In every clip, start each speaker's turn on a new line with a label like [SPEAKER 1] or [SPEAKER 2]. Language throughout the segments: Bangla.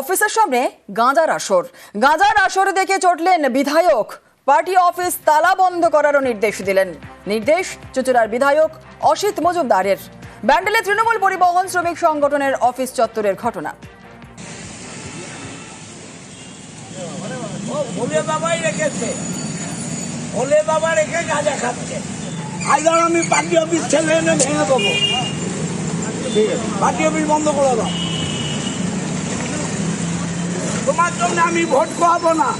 [SPEAKER 1] অফিসের সামনে গাঁজার আসর। গাঁজার আসর দেখে চটলেন বিধায়ক। পার্টি অফিস তালা বন্ধ করারও নির্দেশ দিলেন। নির্দেশ চুচুড়ার বিধায়ক অসিত মজুমদারের। ব্যান্ডেলে তৃণমূল পরিবহন শ্রমিক সংগঠনের অফিস চত্বরের ঘটনা।
[SPEAKER 2] আমি পার্টি অফিস ছেলে এনে ভেঙে দেবো। পার্টি অফিস বন্ধ করে দাও। তোমার জন্য আমি ভোট খাওয়াবো না।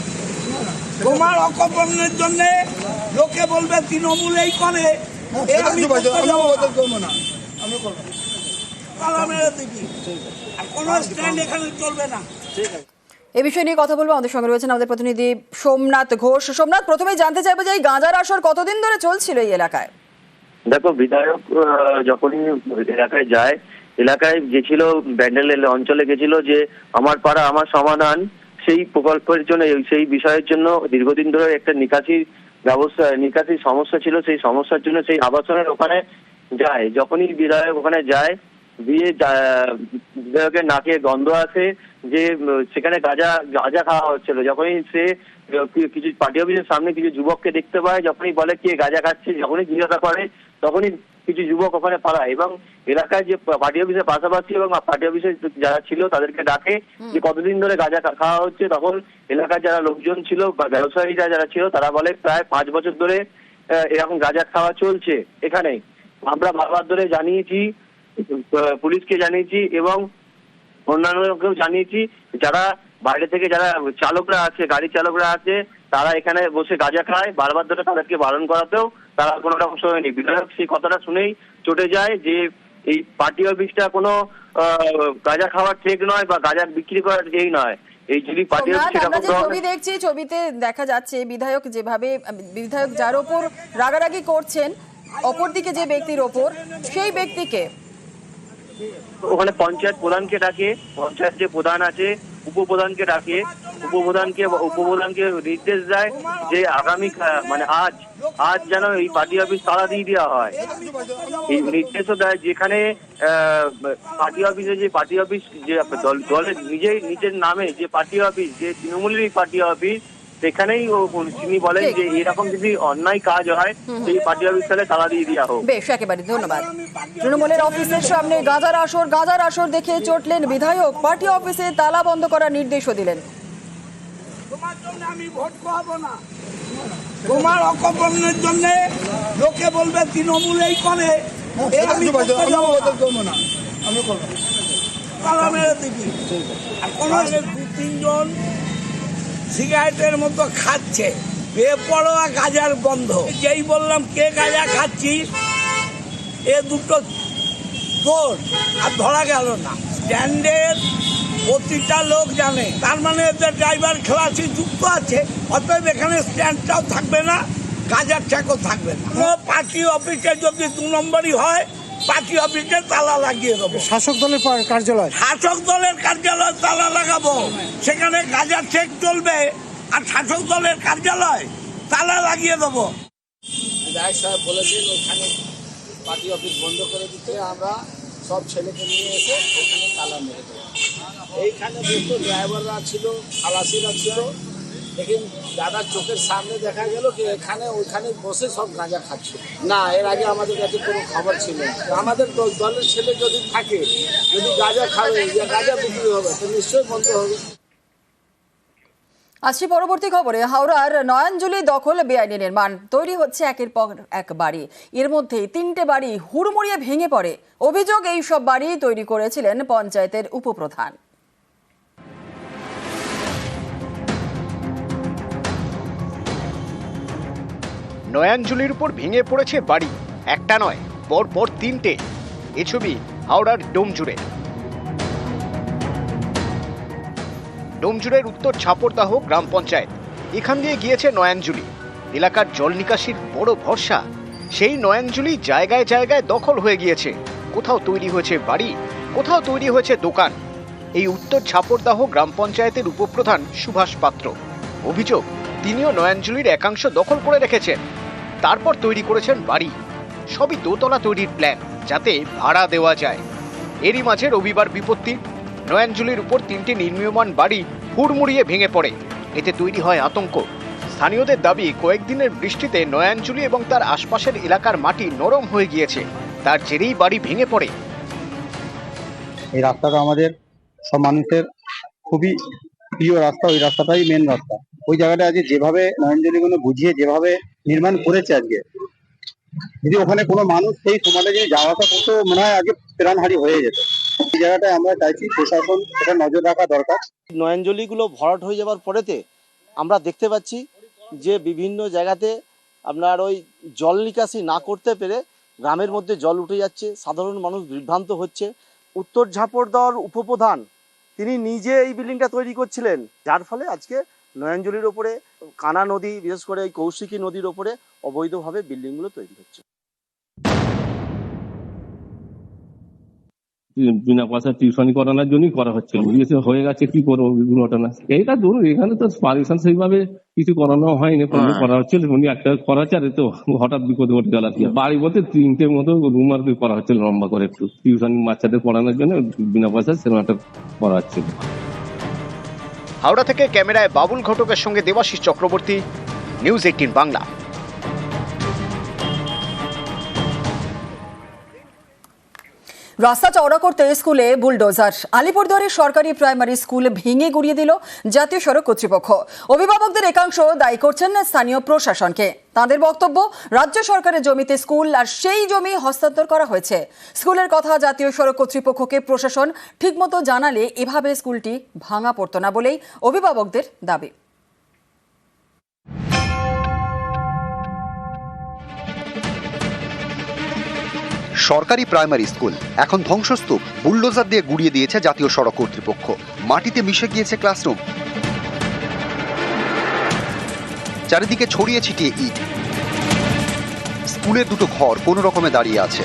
[SPEAKER 2] তোমার অকর্মের জন্য লোকে বলবে তৃণমূল এই করে। এ আমি করতে যাব না। তালা মেরে দিবি। আর কোনো স্ট্যান্ড এখানে চলবে না।
[SPEAKER 1] এ বিষয় নিয়ে কথা বলব। আমাদের সঙ্গে রয়েছেন আমাদের প্রতিনিধি সোমনাথ ঘোষ। সোমনাথ প্রথমেই জানতে চাইব যে এই গাঁজার আসর কতদিন ধরে চলছিল এই এলাকায়?
[SPEAKER 3] দেখো বিধায়ক যখনই এলাকায় যায় এলাকায় গেছিল ব্যান্ডেল অঞ্চলে গেছিল যে আমার পাড়া, আমার সমাধান, সেই প্রকল্পের জন্য সেই বিষয়ের জন্য দীর্ঘদিন ধরে একটা নিকাশি ব্যবস্থা নিকাশি সমস্যা ছিল। সেই সমস্যার জন্য সেই আবাসনের ওখানে যায়। যখনই বিধায়ক ওখানে যায় দিয়ে বিধায়কের নাকে গন্ধ আসে যে, সেখানে গাঁজা গাঁজা খাওয়া হচ্ছিল। যখনই সে, কিছু পার্টি অফিসের সামনে কিছু যুবককে দেখতে পায়, যখনই বলে কে গাঁজা খাচ্ছে, যখনই জিজ্ঞাসা করে, তখনই কিছু যুবক ওখানে পালায় এবং এলাকায় যে পার্টি অফিসের পাশাপাশি এবং পার্টি অফিসে যারা ছিল তাদেরকে ডাকে যে কতদিন ধরে গাঁজা খাওয়া হচ্ছে তখন এলাকার যারা লোকজন ছিল বা ব্যবসায়ীরা যারা ছিল তারা বলে প্রায় পাঁচ বছর ধরে এরকম গাঁজা খাওয়া চলছে এখানে। আমরা বারবার ধরে জানিয়েছি পুলিশকে জানিয়েছি এবং অন্যান্যকেও জানিয়েছি যারা বাইরে থেকে যারা চালকরা আছে গাড়ি চালকরা আছে তারা এখানে বসে গাঁজা খায়। বারবার ধরে তাদেরকে বারণ করাতেও তারা কোনো রকম সময় নেই বিধায়ক সেই কথাটা শুনেই চটে যায় যে এই পার্টি অফিসটা কোনো গাঁজা খাওয়ার ঠিক নয় বা গাঁজা বিক্রি করার এই নয়। এই যদি পার্টি
[SPEAKER 1] ছবি দেখছি ছবিতে দেখা যাচ্ছে বিধায়ক যেভাবে বিধায়ক যার ওপর রাগারাগি করছেন অপরদিকে যে ব্যক্তির ওপর সেই ব্যক্তিকে
[SPEAKER 3] ওখানে পঞ্চায়েত প্রধানকে ডাকে, পঞ্চায়েত যে প্রধান আছে, উপপ্রধানকে ডাকে, উপপ্রধানকে উপপ্রধানকে নির্দেশ দেয় যে আগামী মানে আজ আজ যেন এই পার্টি অফিস তালা দিয়ে দেওয়া হয়। এই নির্দেশও দেয় যেখানে পার্টি অফিসে যে পার্টি অফিস, যে দল, দলের নিজেই, নিজের নামে যে পার্টি অফিস, যে তৃণমূলেরই পার্টি অফিস সেখানেই তিনি বলেন যে এরকম যদি অন্যায় কাজ হয় সেই পার্টি অফিস তাহলে তালা দিয়ে দেওয়া হোক।
[SPEAKER 1] বেশ একেবারে ধন্যবাদ। তৃণমূলের অফিসের সামনে গাঁজার আসর গাঁজার আসর দেখে চটলেন বিধায়ক। পার্টি অফিসে তালা বন্ধ করার নির্দেশও দিলেন।
[SPEAKER 2] তোমার জন্য আমি ভোট খাওয়াবো না। তোমার অকর্মের জন্য লোকে বলবে তৃণমূল এই করে। আমি না। আর কোনো তিনজন সিগারেটের মতো খাচ্ছে। বেপরোয়া গাজার গন্ধ। যেই বললাম, কে গাজা খাচ্ছিস? এ দুটো তোর আর ধরা গেল না। স্ট্যান্ডের প্রতিটা লোক জানে। তার মানে এদের ড্রাইভার খেলাসি যুক্ত আছে। অতএব এখানে স্ট্যান্ডটাও থাকবে না, গাজার ট্যাকও থাকবে না। পার্টি অফিসে যদি দু নম্বরই হয় পার্টি অফিসে তালা লাগিয়ে দেবো।
[SPEAKER 4] শাসক দলের কার্যালয়?
[SPEAKER 2] শাসক দলের কার্যালয় তালা লাগাবো। সেখানে গাজার চেক চলবে আর শাসক দলের কার্যালয় তালা লাগিয়ে দেবো।
[SPEAKER 5] বিধায়ক সাহেব বলেছেন ওখানে পার্টি অফিস বন্ধ করে দিতে আমরা সব ছেলেকে নিয়ে এসে ওখানে তালা মেরে দেবো। এইখানে দেখতো ড্রাইভাররা ছিল খালাসিরা ছিল দেখুন দাদার চোখের সামনে দেখা গেল কি এখানে, ওইখানে বসে সব গাঁজা খাচ্ছিল না, এর আগে আমাদের কাছে কোনো খবর ছিল আমাদের দলের ছেলে যদি থাকে, যদি গাঁজা খাবে গাঁজা বিক্রি হবে, তো নিশ্চয়ই বন্ধ হবে।
[SPEAKER 1] আসছি পরবর্তী খবরে। হাওড়ার নয়নজুলি দখল বেআইনি নির্মাণ। তৈরি হচ্ছে একের পর এক বাড়ি। এর মধ্যেই তিনটে বাড়ি হুড়মুড়িয়ে ভেঙে পড়ে। অভিযোগ এই সব বাড়ি তৈরি করেছিলেন পঞ্চায়েতের উপপ্রধান।
[SPEAKER 6] নয়াঞ্জলির উপর ভেঙে পড়েছে বাড়ি। একটা নয় পর পর তিনটে। এ ছবি হাওড়ার ডোমজুড়ে। ডোমজুড়ের উত্তর ছাপরদাহ গ্রাম পঞ্চায়েত। এখান দিয়ে গিয়েছে নয়াঞ্জলি। এলাকার জল নিকাশির বড় ভরসা। সেই নয়াঞ্জলি জায়গায় জায়গায় দখল হয়ে গিয়েছে। কোথাও তৈরি হয়েছে বাড়ি, কোথাও তৈরি হয়েছে দোকান। এই উত্তর ছাপরদাহ গ্রাম পঞ্চায়েতের উপপ্রধান সুভাষ পাত্র। অভিযোগ, তিনিও নয়াঞ্জলির একাংশ দখল করে রেখেছেন। তারপর তৈরি করেছেন বাড়ি। সবই দোতলা তৈরির প্ল্যান যাতে ভাড়া দেওয়া যায়। এরই মাঝে রবিবার বিপত্তি, নয়াঞ্জলির উপর তিনটি নির্মীয়মান বাড়ি হুড়মুড়িয়ে ভেঙে পড়ে। এতে তৈরি হয় আতঙ্ক। স্থানীয়দের দাবি, কয়েকদিনের বৃষ্টিতে নয়াঞ্জলি এবং তার আশপাশের এলাকার মাটি নরম হয়ে গিয়েছে। তার জেরেই বাড়ি ভেঙে পড়ে।
[SPEAKER 7] এই রাস্তাটা আমাদের সব মানুষের খুবই প্রিয় রাস্তা, ওই রাস্তাটাই মেন রাস্তা। ওই জায়গাটা আজকে যেভাবে নয়নজলিগুলো বুঝিয়ে, যেভাবে নির্মাণ করেছে আজকে। যদি ওখানে কোনো মানুষ সেই সময়টা যদি যাওয়া আসা করতো, মনে হয় আগে প্রাণহারি হয়ে যেত। এই জায়গাটায় আমরা চাইছি প্রশাসন এটা নজর রাখা দরকার।
[SPEAKER 8] নয়নজলিগুলো ভরাট হয়ে যাওয়ার পরেতে আমরা দেখতে পাচ্ছি যে বিভিন্ন জায়গাতে আপনার ওই জল নিকাশি না করতে পেরে গ্রামের মধ্যে জল উঠে যাচ্ছে, সাধারণ মানুষ বিভ্রান্ত হচ্ছে। উত্তর ঝাপড়দর উপপ্রধান, তিনি নিজে এই বিল্ডিংটা তৈরি করছিলেন। যার ফলে আজকে নয়নজলির ওপরে কানা নদী বিশেষ করে এই কৌশিকী নদীর ওপরে অবৈধভাবে বিল্ডিংগুলো তৈরি হচ্ছে।
[SPEAKER 9] বিনা পয়সা টিউশনি করানোর জন্যই করা হচ্ছে। হয়ে গেছে কি করব? ঘটনা। এইটা ধরুন এখানে তো পারিশন সেইভাবে কিছু করানো হয়নি কোনো করা হচ্ছিল। উনি একটা করাচ্ছে আর এ তো হঠাৎ বিপদ ঘটে গেল। আর কি বাড়ি বলতে তিনটে মতো রুম আর করা হচ্ছিল লম্বা করে একটু। টিউশন বাচ্চাদের পড়ানোর জন্য বিনা পয়সা সেরকম একটা করা হচ্ছিল।
[SPEAKER 6] হাওড়া থেকে ক্যামেরায় বাবুল ঘটকের সঙ্গে দেবাশিস চক্রবর্তী নিউজ এইটিন বাংলা।
[SPEAKER 1] রাস্তা চওড়া করতে স্কুলে বুলডোজার। আলিপুরদুয়ারের সরকারি প্রাইমারি স্কুল ভেঙে গুড়িয়ে দিল জাতীয় সড়ক কর্তৃপক্ষ। অভিভাবকদের একাংশ দায়ী করছেন স্থানীয় প্রশাসনকে। তাদের বক্তব্য, রাজ্য সরকারের জমিতে স্কুল আর সেই জমি হস্তান্তর করা হয়েছে। স্কুলের কথা জাতীয় সড়ক কর্তৃপক্ষকে প্রশাসন ঠিকমতো জানালে এভাবে স্কুলটি ভাঙা পড়তো না বলেই অভিভাবকদের দাবি।
[SPEAKER 10] সরকারি প্রাইমারি স্কুল। এখন ধ্বংসস্তূপ। বুলডোজার দিয়ে গুড়িয়ে দিয়েছে জাতীয় সড়ক কর্তৃপক্ষ। মাটিতে মিশে গিয়েছে ক্লাসরুম। চারিদিকে ছড়িয়ে ছিটিয়ে ইট। স্কুলের দুটো ঘর কোনো রকমে দাঁড়িয়ে আছে।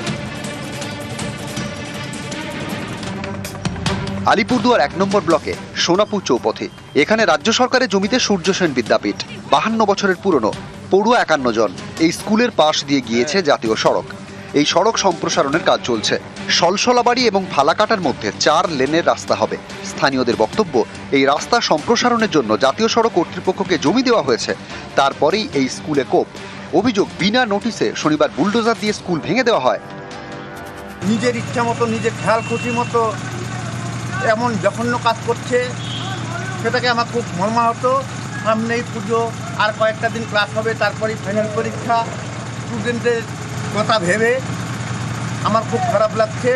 [SPEAKER 10] আলিপুরদুয়ার এক নম্বর ব্লকে, সোনাপুর চৌপথে। এখানে রাজ্য সরকারের জমিতে সূর্য সেন বিদ্যাপীঠ। বাহান্ন বছরের পুরনো, পড়ুয়া একান্ন জন। এই স্কুলের পাশ দিয়ে গিয়েছে জাতীয় সড়ক। এই সড়ক সম্প্রসারণের কাজ চলছে। সলসলাবাড়ি এবং ফালাকাটার মধ্যে চার লেনের রাস্তা হবে। স্থানীয়দের বক্তব্য, এই রাস্তা সম্প্রসারণের জন্য জাতীয় সড়ক কর্তৃপক্ষকে জমি দেওয়া হয়েছে। তারপরেই এই স্কুলে কোপ। অভিযোগ, বিনা নোটিশে শনিবার বুলডোজার দিয়ে স্কুল ভেঙে দেওয়া হয়।
[SPEAKER 7] নিজের ইচ্ছা মতো, নিজের খেয়াল খুশি মতো এমন জঘন্য কাজ করছে, সেটাকে আমার খুব মর্মাহত। সামনেই পুজো, আর কয়েকটা দিন ক্লাস হবে, তারপরেই ফাইনাল পরীক্ষা। স্টুডেন্টদের কথা ভেবে আমার খুব খারাপ লাগছে।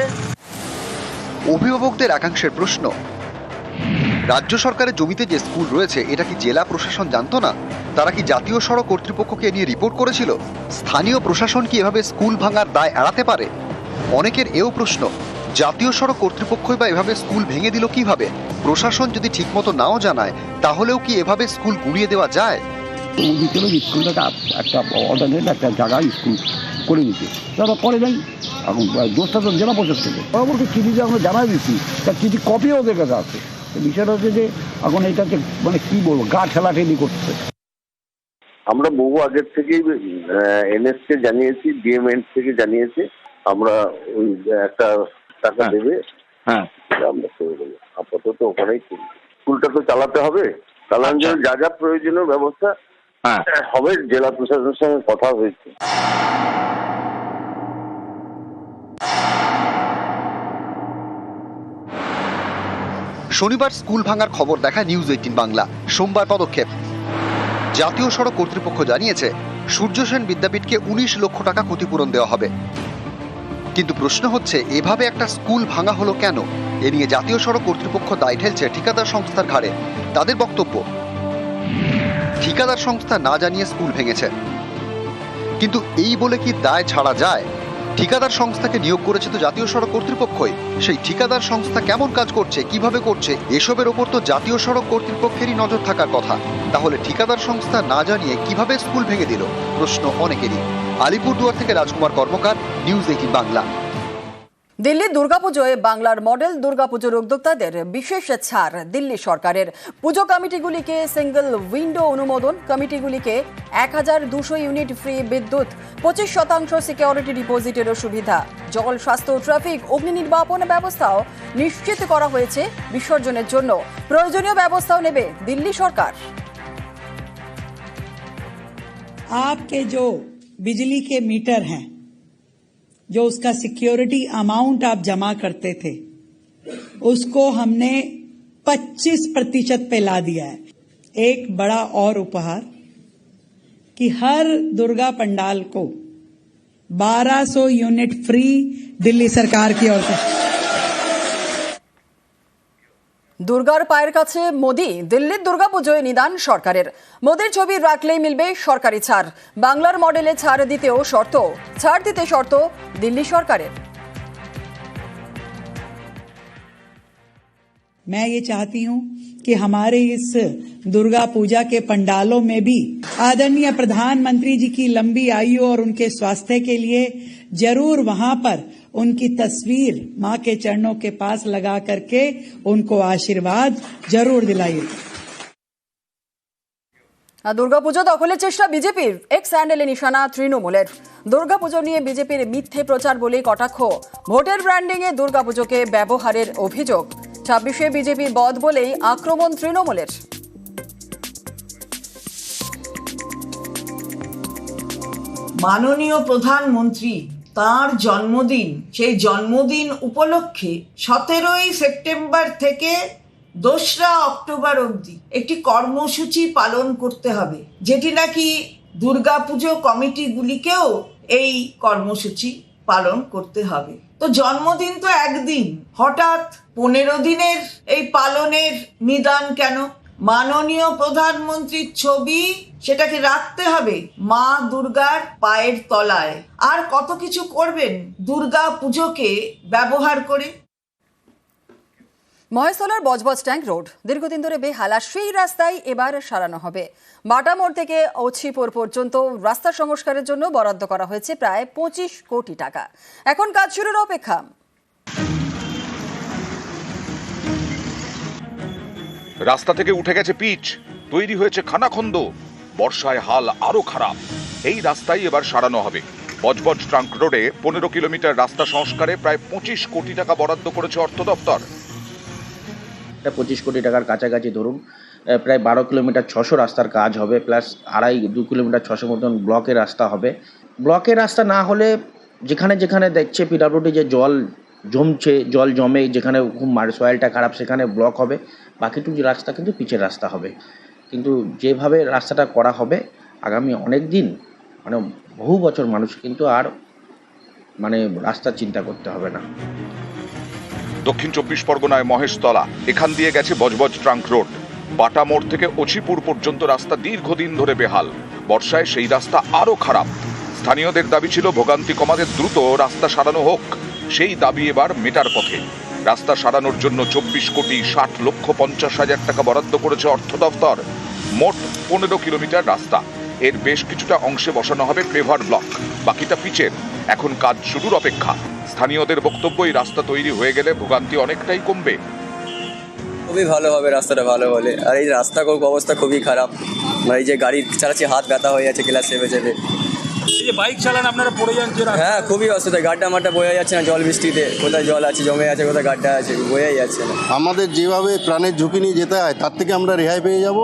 [SPEAKER 10] অভিভাবকদের একাংশের প্রশ্ন রাজ্য সরকারের জমিতে যে স্কুল রয়েছে এটা কি জেলা প্রশাসন জানতো না? তারা কি জাতীয় সড়ক কর্তৃপক্ষকে নিয়ে রিপোর্ট করেছিল? স্থানীয় প্রশাসন কি এভাবে স্কুল ভাঙার দায় এড়াতে পারে? অনেকের এও প্রশ্ন জাতীয় সড়ক কর্তৃপক্ষই বা এভাবে স্কুল ভেঙে দিল কীভাবে? প্রশাসন যদি ঠিকমতো নাও জানায় তাহলেও কি এভাবে স্কুল গুড়িয়ে দেওয়া যায়?
[SPEAKER 11] স্কুলটাকে একটা অর্ডারের একটা জায়গায় স্কুল করে দিতে। তারা করে নাই। এখন দোষটা তো জেলা পরিষদ থেকে। পরবর্তী চিঠিতে আমরা জানাই দিচ্ছি তার চিঠি কপিও ওদের কাছে আছে। বিষয়টা হচ্ছে যে এখন এটাকে মানে কি বলব গা ঠেলাঠেলি করছে।
[SPEAKER 12] আমরা বহু আগের থেকেই এনএস কে জানিয়েছি ডিএমএন থেকে জানিয়েছি। আমরা ওই একটা টাকা
[SPEAKER 9] হ্যাঁ।
[SPEAKER 12] দেবে।
[SPEAKER 9] হ্যাঁ।
[SPEAKER 12] সেটা আমরা করে দেবো। আপাতত ওখানেই স্কুলটা তো চালাতে হবে। চালানোর জন্য যা যা প্রয়োজনীয় ব্যবস্থা
[SPEAKER 9] হ্যাঁ।
[SPEAKER 12] হবে জেলা প্রশাসনের সঙ্গে কথা হয়েছে।
[SPEAKER 10] শনিবার স্কুল ভাঙার খবর দেখায় নিউজ এইটিন বাংলা। সোমবার পদক্ষেপ। জাতীয় সড়ক কর্তৃপক্ষ জানিয়েছে সূর্য সেন বিদ্যাপীঠকে উনিশ লক্ষ টাকা ক্ষতিপূরণ দেওয়া হবে। কিন্তু প্রশ্ন হচ্ছে এভাবে একটা স্কুল ভাঙা হলো কেন? এ নিয়ে জাতীয় সড়ক কর্তৃপক্ষ দায় ঠেলছে ঠিকাদার সংস্থার ঘাড়ে। তাদের বক্তব্য ঠিকাদার সংস্থা না জানিয়ে স্কুল ভেঙেছে। কিন্তু এই বলে কি দায় ছাড়া যায়? ঠিকাদার সংস্থাকে নিয়োগ করেছে তো জাতীয় সড়ক কর্তৃপক্ষই। সেই ঠিকাদার সংস্থা কেমন কাজ করছে, কীভাবে করছে, এসবের ওপর তো জাতীয় সড়ক কর্তৃপক্ষেরই নজর থাকার কথা। তাহলে ঠিকাদার সংস্থা না জানিয়ে কীভাবে স্কুল ভেঙে দিল? প্রশ্ন অনেকেরই। আলিপুরদুয়ার থেকে রাজকুমার কর্মকার, নিউজ এইটিন বাংলা।
[SPEAKER 1] দিল্লির দুর্গাপুজোয় বাংলার মডেল দুর্গাপুজোর উদ্যোক্তাদের বিশেষ ছাড় দিল্লি সরকারের পুজো কমিটিগুলিকে সিঙ্গেল উইন্ডো অনুমোদন কমিটিগুলিকে এক হাজার দুশো ইউনিট ফ্রি বিদ্যুৎ পঁচিশ শতাংশ সিকিউরিটি ডিপোজিটেরও সুবিধা জল স্বাস্থ্য ট্রাফিক অগ্নি নির্বাপন ব্যবস্থাও নিশ্চিত করা হয়েছে বিসর্জনের জন্য প্রয়োজনীয় ব্যবস্থাও নেবে দিল্লি সরকার
[SPEAKER 13] आपके जो बिजली के मीटर हैं जो उसका सिक्योरिटी अमाउंट आप जमा करते थे, उसको हमने 25 प्रतिशत पे ला दिया है। एक बड़ा और उपहार कि हर दुर्गा पंडाल को 1200 यूनिट फ्री दिल्ली सरकार की ओर से।
[SPEAKER 1] দুর্গার পায়ের কাছে মোদি দিল্লির দুর্গাপুজোয় নিদান সরকারের মোদির ছবি রাখলেই মিলবে সরকারি ছাড় বাংলার মডেলে ছাড় দিতেও শর্ত ছাড় দিতে শর্ত দিল্লি সরকারের
[SPEAKER 13] मैं ये चाहती हूँ कि हमारे इस दुर्गा पूजा के पंडालों में भी आदरणीय प्रधानमंत्री जी की लंबी आयु और उनके स्वास्थ्य के लिए जरूर वहां पर उनकी तस्वीर माँ के चरणों के पास लगा करके उनको आशीर्वाद जरूर दिलाइए
[SPEAKER 1] আর দুর্গাপুজো দখলের চেষ্টা বিজেপির এক্স স্যান্ডেলে নিশানা তৃণমূলের দুর্গাপুজো নিয়ে বিজেপির মিথ্যে প্রচার বলেই কটাক্ষ ভোটের ব্র্যান্ডিং এ দুর্গাপুজোকে ব্যবহারের অভিযোগ ছাব্বিশে বিজেপির বধ বলেই আক্রমণ তৃণমূলের।
[SPEAKER 7] মাননীয় প্রধানমন্ত্রী, তার জন্মদিন, সেই জন্মদিন উপলক্ষে সতেরোই সেপ্টেম্বর থেকে দোসরা অক্টোবর অবধি একটি কর্মসূচি পালন করতে হবে, যেটি নাকি দুর্গাপুজো কমিটিগুলিকেও এই কর্মসূচি পালন করতে হবে। তো জন্মদিন তো একদিন। হঠাৎ পনেরো দিনের এই পালনের নিদান কেন? মাননীয় প্রধানমন্ত্রীর ছবি সেটাকে রাখতে হবে মা দুর্গার পায়ের তলায়। আর কত কিছু করবেন দুর্গা পুজোকে ব্যবহার করে?
[SPEAKER 1] মহেশতলার বজবজ ট্যাঙ্ক রোড। দীর্ঘদিন ধরে বেহালা, সেই রাস্তায় এবার সারানো হবে। বাটা মোড় থেকে অছিপুর পর্যন্ত রাস্তা সংস্কারের জন্য বরাদ্দ করা হয়েছে প্রায় পঁচিশ কোটি টাকা। এখন কাজ শুরুর অপেক্ষা।
[SPEAKER 14] রাস্তা থেকে উঠে গেছে পিচ, তৈরি হয়েছে খানাখন্দ। বর্ষায় হাল আরও খারাপ। এই রাস্তাই এবার সারানো হবে। বজবজ ট্রাঙ্ক রোডে পনেরো কিলোমিটার রাস্তা সংস্কারে প্রায় পঁচিশ কোটি টাকা বরাদ্দ করেছে অর্থ দপ্তর।
[SPEAKER 15] এটা পঁচিশ কোটি টাকার কাছাকাছি ধরুন প্রায় বারো কিলোমিটার ছশো রাস্তার কাজ হবে, প্লাস আড়াই, দু কিলোমিটার ছশো মতন ব্লকের রাস্তা হবে। ব্লকের রাস্তা না হলে যেখানে যেখানে দেখছে পিডাব্লিউডি যে জল জমছে, জল জমে, যেখানে খুব সয়েলটা খারাপ, সেখানে ব্লক হবে, বাকিটুকু রাস্তা কিন্তু পিচের রাস্তা হবে। কিন্তু যেভাবে রাস্তাটা করা হবে, আগামী অনেক দিন মানে বহু বছর মানুষ কিন্তু আর মানে রাস্তা চিন্তা করতে হবে না।
[SPEAKER 14] দক্ষিণ চব্বিশ পরগনায় মহেশতলা। এখান দিয়ে গেছে বজবজ ট্রাঙ্ক রোড। বাটা মোড় থেকে অছিপুর পর্যন্ত রাস্তা দীর্ঘদিন ধরে বেহাল। বর্ষায় সেই রাস্তা আরও খারাপ। স্থানীয়দের দাবি ছিল ভোগান্তি কমাতে দ্রুত রাস্তা সারানো হোক। সেই দাবি এবার মেটার পথে। রাস্তা সারানোর জন্য চব্বিশ কোটি ষাট লক্ষ পঞ্চাশ হাজার টাকা বরাদ্দ করেছে অর্থ দফতর। মোট পনেরো কিলোমিটার রাস্তা। এর বেশ কিছুটা অংশে বসানো হবে পেভার ব্লক। বাকিটা পিচের। এখন কাজ শুরুর অপেক্ষা। স্থানীয়দের বক্তব্য এই রাস্তা তৈরি হয়ে গেলে ভোগান্তি অনেকটাই কমবে।
[SPEAKER 16] খুবই ভালো হবে রাস্তাটা ভালো হলে। আর এই রাস্তা অবস্থা খুবই খারাপ। মানে এই যে গাড়ি চালাচ্ছি, হাত ব্যথা হয়ে যাচ্ছে ক্লাস সেভে চেপে
[SPEAKER 2] এই যে বাইক চালান আপনারা পড়ে যান
[SPEAKER 16] হ্যাঁ খুবই অসুবিধা। গাড্ডা মাড্ডা বোঝা যাচ্ছে না জল বৃষ্টিতে। কোথায় জল আছে জমে আছে কোথায় গাড্ডা আছে বোঝাই যাচ্ছে না।
[SPEAKER 17] আমাদের যেভাবে প্রাণের ঝুঁকি নিয়ে যেতে হয় তার থেকে আমরা রেহাই পেয়ে যাব।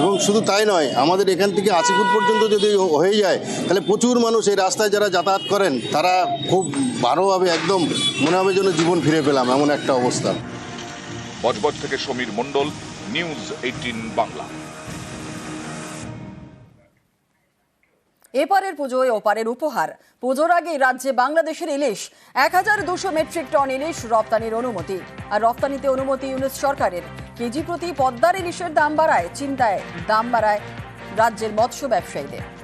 [SPEAKER 17] এবং শুধু তাই নয় আমাদের এখান থেকে আশি ফুট পর্যন্ত যদি হয়ে যায় তাহলে প্রচুর মানুষ এই রাস্তায় যারা যাতায়াত করেন তারা খুব ভালোভাবে একদম মনে হবে যেন জীবন ফিরে পেলাম এমন একটা অবস্থা।
[SPEAKER 14] বজবজ থেকে সমীর মণ্ডল নিউজ এইটিন বাংলা।
[SPEAKER 1] এপারের পুজোয় ওপারের উপহার। পুজোর আগে রাজ্যে বাংলাদেশের ইলিশ। এক হাজার দুশো মেট্রিক টন ইলিশ রপ্তানির অনুমতি। আর রপ্তানিতে অনুমতি ইউনিট সরকারের। কেজি প্রতি পদ্মার ইলিশের দাম বাড়ায়, চিন্তায় দাম বাড়ায় রাজ্যের মৎস্য ব্যবসায়ীদের।